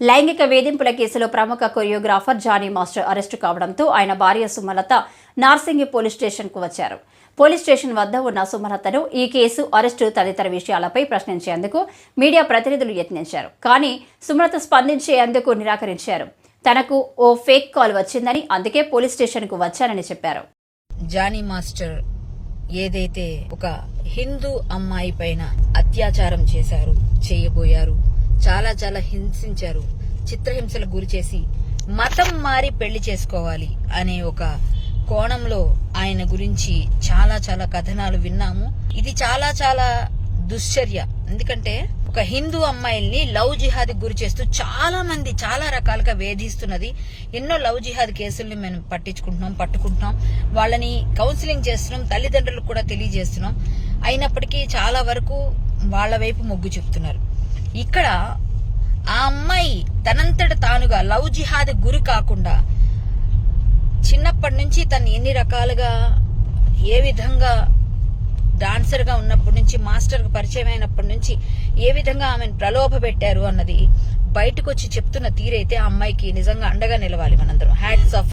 లైంగిక వేధింపుల కేసులో ప్రముఖ కొరియోగ్రాఫర్ జానీ మాస్టర్ అరెస్టు కావడంతో ఆయన భార్య సుమలత నార్సింగి పోలీస్ స్టేషన్కు వచ్చారు. పోలీస్ స్టేషన్ వద్ద ఉన్న సుమలతను ఈ కేసు అరెస్టు తదితర విషయాలపై ప్రశ్నించేందుకు మీడియా ప్రతినిధులు యత్నించారు. కానీ సుమలత స్పందించేందుకు నిరాకరించారు. తనకు ఓ ఫేక్ కాల్ వచ్చిందని అందుకే పోలీస్ స్టేషన్కు వచ్చానని చెప్పారు. జానీ మాస్టర్ ఏదైతే ఒక హిందూ అమ్మాయి పైన అత్యాచారం చేశారు చేయబోయారు చాలా చాలా హింసించారు చిత్రహింసలకు గురి చేసి మతం మారి పెళ్ళి చేసుకోవాలి అనే ఒక కోణంలో ఆయన గురించి చాలా చాలా కథనాలు విన్నాము. ఇది చాలా చాలా దుశ్చర్య. ఎందుకంటే ఒక హిందూ అమ్మాయిల్ని లవ్ జిహాద్ గురి చేస్తూ చాలా మంది చాలా రకాలుగా వేధిస్తున్నది. ఎన్నో లవ్ జిహాద్ కేసుల్ని మేము పట్టించుకుంటున్నాం పట్టుకుంటున్నాం. వాళ్ళని కౌన్సిలింగ్ చేస్తున్నాం తల్లిదండ్రులకు కూడా తెలియజేస్తున్నాం. అయినప్పటికీ చాలా వరకు వాళ్ళ వైపు మొగ్గు చూపుతున్నారు. ఇక్కడ ఆ అమ్మాయి తనంతట తానుగా లవ్ జిహాద్ గురి కాకుండా చిన్నప్పటి నుంచి తను ఎన్ని రకాలుగా ఏ విధంగా డాన్సర్గా ఉన్నప్పటి నుంచి మాస్టర్ పరిచయం అయినప్పటి నుంచి ఏ విధంగా ఆమెను ప్రలోభ పెట్టారు అన్నది బయటకు వచ్చి చెప్తున్న తీరైతే ఆ అమ్మాయికి నిజంగా అండగా నిలవాలి మనందరం. Hats off